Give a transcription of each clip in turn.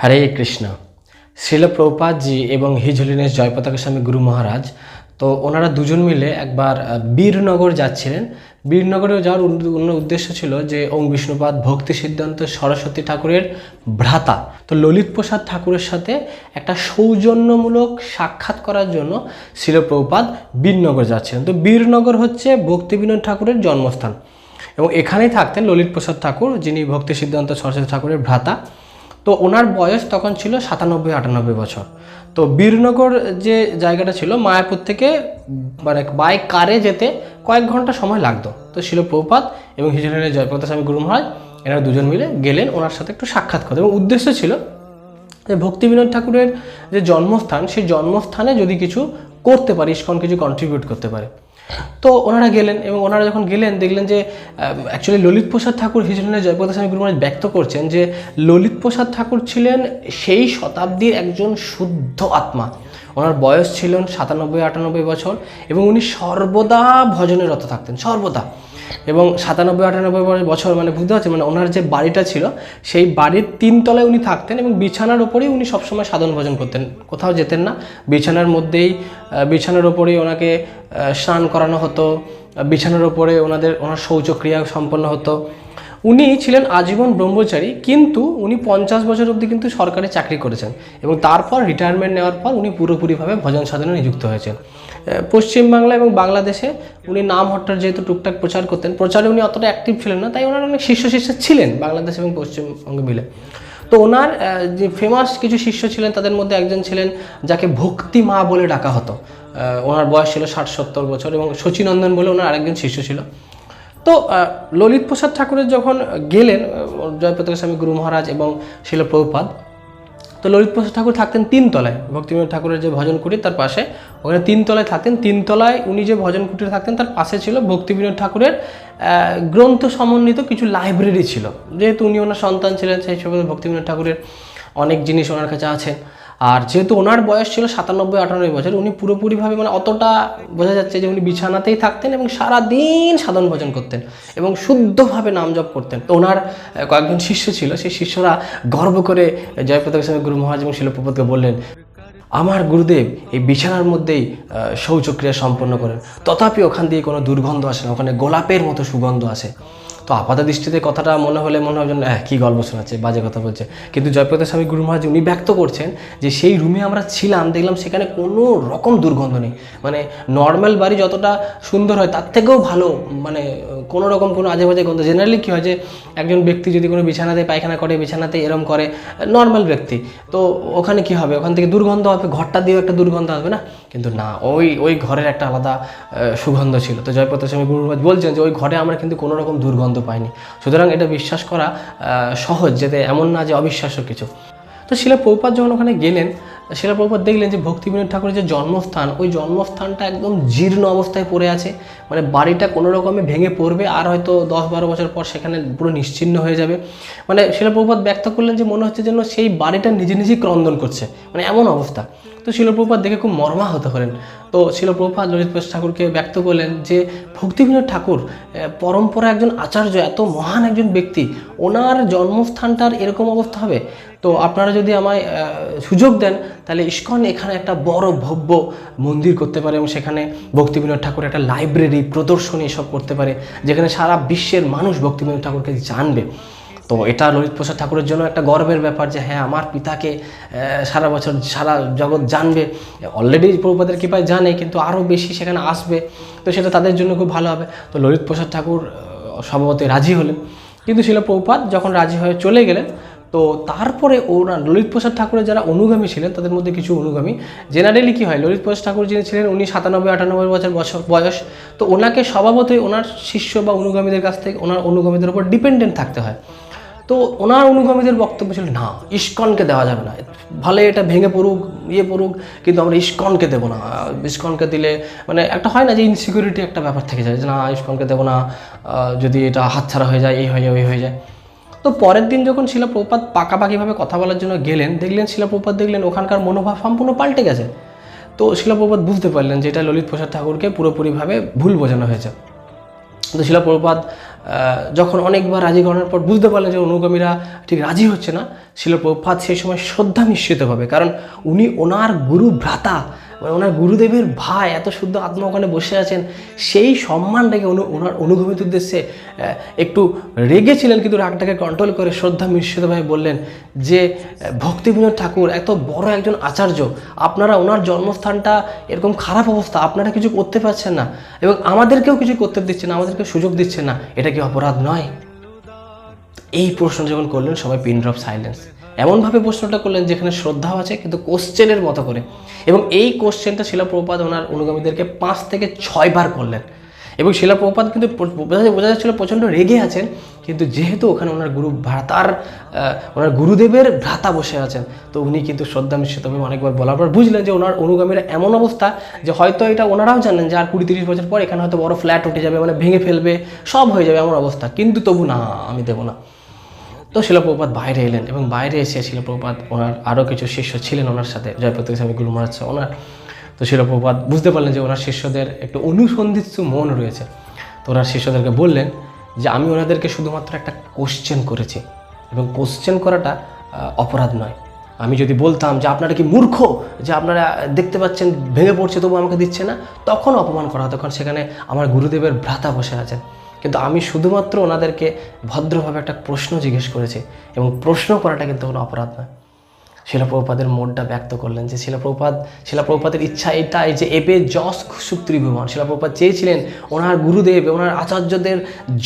হরে কৃষ্ণ। শিল প্রভুপাদজি এবং হিজলিনেশ জয়পতাকা স্বামী গুরু মহারাজ, তো ওনারা দুজন মিলে একবার বীরনগর যাচ্ছিলেন। বীরনগরে যাওয়ার অন্য উদ্দেশ্য ছিল যে ওম বিষ্ণুপাদ ভক্তি সিদ্ধান্ত সরস্বতী ঠাকুরের ভ্রাতা। তো ললিত প্রসাদ ঠাকুরের সাথে একটা সৌজন্যমূলক সাক্ষাৎ করার জন্য শিল প্রভুপাদ বীরনগর যাচ্ছিলেন। তো বীরনগর হচ্ছে ভক্তি বিনোদ ঠাকুরের জন্মস্থান। এবং এখানেই থাকতেন ললিত প্রসাদ ঠাকুর, যিনি ভক্তি সিদ্ধান্ত সরস্বতী ঠাকুরের ভ্রাতা। তো ওনার বয়স তখন ছিল সাতানব্বই, আটানব্বই বছর। তো বীরনগর যে জায়গাটা ছিল, মায়াপুর থেকে মানে বাই কারে যেতে কয়েক ঘণ্টা সময় লাগতো। তো ছিল প্রপাত এবং হিজলের জয়প্রকাশ স্বামী গুরু মহারাজ এনারা দুজন মিলে গেলেন ওনার সাথে একটু সাক্ষাৎ করতে এবং উদ্দেশ্য ছিল যে ভক্তি বিনোদ ঠাকুরের যে জন্মস্থান, সেই জন্মস্থানে যদি কিছু করতে পারে, ইস্কন কিছু কন্ট্রিবিউট করতে পারে। তো ওনারা গেলেন এবং ওনারা যখন গেলেন, দেখলেন যে অ্যাকচুয়ালি ললিত প্রসাদ ঠাকুর হিজলের জয়প্রকাশ স্বামী গুরু ব্যক্ত করছেন যে, ললিত প্রসাদ ঠাকুর ছিলেন সেই শতাব্দীর একজন শুদ্ধ আত্মা। ওনার বয়স ছিলেন সাতানব্বই আটানব্বই বছর এবং উনি সর্বদা ভজনে রত থাকতেন, সর্বদা। এবং সাতানব্বই, আটানব্বই বছর- মানে বুঝতে পারছেন মানে ওনার যে বাড়িটা ছিল, সেই বাড়ির তিনতলায় উনি থাকতেন এবং বিছানার ওপরেই উনি সবসময় সাধন ভজন করতেন। কোথাও যেতেন না। বিছানার মধ্যেই বিছানার ওপরেই ওনাকে স্নান করানো হতো। বিছানার ওপরে ওনাদের, ওনার শৌচক্রিয়া সম্পন্ন হতো। উনি ছিলেন আজীবন ব্রহ্মচারী, কিন্তু উনি পঞ্চাশ বছর অবধি কিন্তু সরকারি চাকরি করেছেন এবং তারপর রিটায়ারমেন্ট নেওয়ার পর উনি পুরোপুরিভাবে ভজন সাধনে নিযুক্ত হয়েছেন। পশ্চিমবাংলা এবং বাংলাদেশে উনি নাম হট্টার যেহেতু টুকটাক প্রচার করতেন, প্রচারে উনি অতটা অ্যাক্টিভ ছিলেন না, তাই ওনার অনেক শিষ্য শিষ্য ছিলেন বাংলাদেশ এবং পশ্চিমবঙ্গে মিলে। তো ওনার যে ফেমাস কিছু শিষ্য ছিলেন, তাদের মধ্যে একজন ছিলেন যাকে ভক্তি মা বলে ডাকা হতো। ওনার বয়স ছিল ষাট সত্তর বছর এবং শচীনন্দন বলে ওনার আরেকজন শিষ্য ছিল। তো ললিত প্রসাদ ঠাকুরের যখন গেলেন জয়প্রতাপ স্বামী গুরু মহারাজ এবং শিল প্রভুপাদ, তো ললিত প্রসাদ ঠাকুর থাকতেন তিনতলায় ভক্তিবিনোদ ঠাকুরের যে ভজন কুটির তার পাশে, ওখানে তিনতলায় থাকতেন। তিনতলায় উনি যে ভজন কুটির থাকতেন, তার পাশে ছিল ভক্তিবিনোদ ঠাকুরের গ্রন্থ সমন্বিত কিছু লাইব্রেরি ছিল। যেহেতু উনি ওনার সন্তান ছিলেন, সেই হিসেবে ভক্তিবিনোদ ঠাকুরের অনেক জিনিস ওনার কাছে আছে। আর যেহেতু ওনার বয়স ছিল সাতানব্বই, আটানব্বই বছর, উনি পুরোপুরিভাবে মানে অতটা বোঝা যাচ্ছে যে উনি বিছানাতেই থাকতেন এবং সারা দিন সাধন ভজন করতেন এবং শুদ্ধভাবে নাম জপ করতেন। তো ওনার কয়েকজন শিষ্য ছিল, সেই শিষ্যরা গর্ব করে জয়প্রতাপ স্বামী গুরু মহারাজ এবং শিলপ্রপদকে বললেন, আমার গুরুদেব এই বিছানার মধ্যেই শৌচক্রিয়া সম্পন্ন করেন। তথাপি ওখান দিয়ে কোনো দুর্গন্ধ আসে না, ওখানে গোলাপের মতো সুগন্ধ আসে। তো আপাত দৃষ্টিতে কথাটা মনে হলে মনে হয় যেন হ্যাঁ কী গল্প শোনাচ্ছে, বাজে কথা বলছে। কিন্তু জয়প্রকাশ স্বামী গুরু মহারাজ উনি ব্যক্ত করছেন যে সেই রুমে আমরা ছিলাম, দেখলাম সেখানে কোনো রকম দুর্গন্ধ নেই। মানে নর্মাল বাড়ি যতটা সুন্দর হয়, তার থেকেও ভালো মানে কোনো রকম কোনো আজে বাজে গন্ধ। জেনারেলি কী হয় যে, একজন ব্যক্তি যদি কোনো বিছানাতে পায়খানা করে, বিছানাতে এরম করে নর্মাল ব্যক্তি, তো ওখানে কি হবে? ওখান থেকে দুর্গন্ধ হবে ঘরটা দিয়েও একটা দুর্গন্ধ হবে না? কিন্তু না, ওই ওই ঘরের একটা আলাদা সুগন্ধ ছিল। তো জয়প্রতাপ স্বামী গুরু বলছেন যে, ওই ঘরে আমরা কিন্তু কোনো রকম দুর্গন্ধ পাইনি। সুতরাং এটা বিশ্বাস করা সহজ, যাতে এমন না যে অবিশ্বাস্য কিছু। তো শিলা প্রভুপাত যখন ওখানে গেলেন শিলা প্রভুপাত দেখলেন যে ভক্তি বিনোদ ঠাকুরের যে জন্মস্থান, ওই জন্মস্থানটা একদম জীর্ণ অবস্থায় পড়ে আছে। মানে বাড়িটা কোনো রকমে ভেঙে পড়বে আর হয়তো দশ বারো বছর পর সেখানে পুরো নিশ্চিন্ন হয়ে যাবে। মানে শিলা প্রভুপাত ব্যক্ত করলেন যে মনে হচ্ছে যেন সেই বাড়িটা নিজে নিজেই ক্রন্দন করছে। মানে এমন অবস্থা। তো শিলপ্রপাত দেখে খুব মর্মাহত হলেন। তো শিলপ্রপাত ললিত ঠাকুরকে ব্যক্ত করলেন যে ভক্তিবিনোদ ঠাকুর পরম্পরা একজন আচার্য, এত মহান একজন ব্যক্তি, ওনার জন্মস্থানটার এরকম অবস্থা হবে? তো আপনারা যদি আমায় সুযোগ দেন, তাহলে ইস্কন এখানে একটা বড় ভব্য মন্দির করতে পারে এবং সেখানে ভক্তিবিনোদ ঠাকুর একটা লাইব্রেরি প্রদর্শনী এসব করতে পারে, যেখানে সারা বিশ্বের মানুষ ভক্তিবিনোদ ঠাকুরকে জানবে। তো এটা ললিত প্রসাদ ঠাকুরের জন্য একটা গর্বের ব্যাপার যে হ্যাঁ আমার পিতাকে সারা বছর সারা জগৎ জানবে অলরেডি প্রভুপাদের কৃপায় জানে কিন্তু আরও বেশি সেখানে আসবে তো সেটা তাদের জন্য খুব ভালো হবে। তো ললিত প্রসাদ ঠাকুর আহ, স্বভাবতই রাজি হলেন। কিন্তু শিল প্রভুপাত যখন রাজি হয়ে চলে গেলেন তো তারপরে ওরা ললিত প্রসাদ ঠাকুরের যারা অনুগামী ছিলেন তাদের মধ্যে কিছু অনুগামী। জেনারেলি কী হয় ললিত প্রসাদ ঠাকুর যিনি ছিলেন উনি সাতানব্বই আটানব্বই বছর বছর বয়স। তো ওনাকে স্বভাবতই ওনার শিষ্য বা অনুগামীদের কাছ থেকে ওনার অনুগামীদের উপর ডিপেন্ডেন্ট থাকতে হয়। তো ওনার অনুগামীদের বক্তব্য ছিল, না, ইস্কনকে দেওয়া যাবে না। ভালে এটা ভেঙে পড়ুক ইয়ে পড়ুক, কিন্তু আমরা ইস্কনকে দেবো না। ইস্কনকে দিলে মানে একটা হয় না যে ইনসিকিউরিটি একটা ব্যাপার থেকে যায় যে, না, ইস্কনকে দেবো না যদি এটা হাতছাড়া হয়ে যায়, এই হয়ে যায়, ওই হয়ে যায়। তো পরের দিন যখন শিলাপ্রপাত পাকাপাকিভাবে কথা বলার জন্য গেলেন, দেখলেন শিলাপ্রপাত দেখলেন ওখানকার মনোভাব সম্পূর্ণ পাল্টে গেছে। তো শিলাপ্রপাত বুঝতে পারলেন যে এটা ললিত প্রসাদ ঠাকুরকে পুরোপুরিভাবে ভুল বোঝানো হয়েছে। তো শিলা প্রভুপাদ যখন অনেকবার রাজি করানোর পর বুঝতে পারলেন যে অনুগামীরা ঠিক রাজি হচ্ছে না শিল প্রভুপাত সেই সময় শ্রদ্ধা নিশ্চিত মিশ্রিতভাবে কারণ উনি ওনার গুরু ভ্রাতা মানে ওনার গুরুদেবের ভাই এত শুদ্ধ আত্মা ওখানে বসে আছেন সেই সম্মানটাকে ওনার অনুভূমির উদ্দেশ্যে একটু রেগেছিলেন কিন্তু রাগটাকে কন্ট্রোল করে শ্রদ্ধা মিশ্রিতভাবে বললেন যে আহ, ভক্তিবিনোদ ঠাকুর এত বড় একজন আচার্য আপনারা ওনার জন্মস্থানটা এরকম খারাপ অবস্থা আপনারা কিছু করতে পারছেন না এবং আমাদেরকেও কিছু করতে দিচ্ছেন না আমাদেরকে সুযোগ দিচ্ছেন না এটা কি অপরাধ নয়? এই প্রশ্ন যখন করলেন সবাই পিন ড্রপ সাইলেন্স এমনভাবে প্রশ্নটা করলেন যেখানে শ্রদ্ধাও আছে, কিন্তু কোশ্চেনের মতো করে। এবং এই কোশ্চেনটা শিলাপ্রপাত ওনার অনুগামীদেরকে পাঁচ থেকে ছয়বার করলেন। এবং শিলাপ্রপাত কিন্তু বোঝা যাচ্ছিল প্রচণ্ড রেগে আছেন, কিন্তু যেহেতু ওখানে ওনার গুরু ভ্রাতার ওনার গুরুদেবের ভ্রাতা বসে আছেন, তো উনি কিন্তু শ্রদ্ধা মিশ্রিতভাবে অনেকবার বলার পর বুঝলেন যে ওনার অনুগামীরা এমন অবস্থা যে হয়তো এটা ওনারাও জানেন যে আর কুড়ি তিরিশ বছর পর এখানে হয়তো বড় ফ্ল্যাট উঠে যাবে মানে ভেঙে ফেলবে, সব হয়ে যাবে এমন অবস্থা। কিন্তু তবু না, আমি দেবো না। তো শিলপ্রপাত বাইরে এলেন এবং বাইরে এসে শিলপ্রপাত ওনার আরও কিছু শিষ্য ছিলেন ওনার সাথে জয়প্রতীক স্বামী গুরু মহারাজ ওনার। তো শিলপ্রপাত বুঝতে পারলেন যে ওনার শিষ্যদের একটু অনুসন্ধিৎসু মন রয়েছে। তো ওনার শিষ্যদেরকে বললেন যে, আমি ওনাদেরকে শুধুমাত্র একটা কোশ্চেন করেছি এবং কোশ্চেন করাটা অপরাধ নয়। আমি যদি বলতাম যে, আপনারা কি মূর্খ? যে, আপনারা দেখতে পাচ্ছেন, ভেঙে পড়ছে তবু আমাকে দিচ্ছে না? তখন অপমান করা হতো কারণ সেখানে আমার গুরুদেবের ভ্রাতা বসে আছেন। কিন্তু আমি শুধুমাত্র ওনাদেরকে ভদ্রভাবে একটা প্রশ্ন জিজ্ঞেস করেছি এবং প্রশ্ন করাটা কিন্তু কোনো অপরাধ নয়। শিলাপ্রপাদের মোডটা ব্যক্ত করলেন যে শিলাপ্রপাত শিলাপ্রপাতের ইচ্ছা এটাই যে এবে যশ ত্রিভুবন শিলাপ্রপাত চেয়েছিলেন ওনার গুরুদেব, ওনার আচার্যদের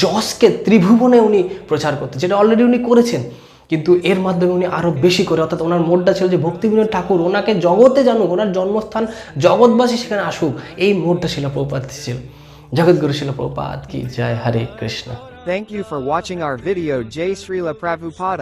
যশকে ত্রিভুবনে উনি প্রচার করতে, যেটা অলরেডি উনি করেছেন। কিন্তু এর মাধ্যমে উনি আরও বেশি করে, অর্থাৎ ওনার মোডটা ছিল যে ভক্তিবিনোদ ঠাকুর, ওনাকে জগতে জানুক, ওনার জন্মস্থান জগৎবাসী সেখানে আসুক, এই মোডটা শিলাপ্রপাত ছিল जगत गुरु शिल प्रभुपाद की जय Hare Krishna thank you for watching our video जय श्रील प्रभुपाद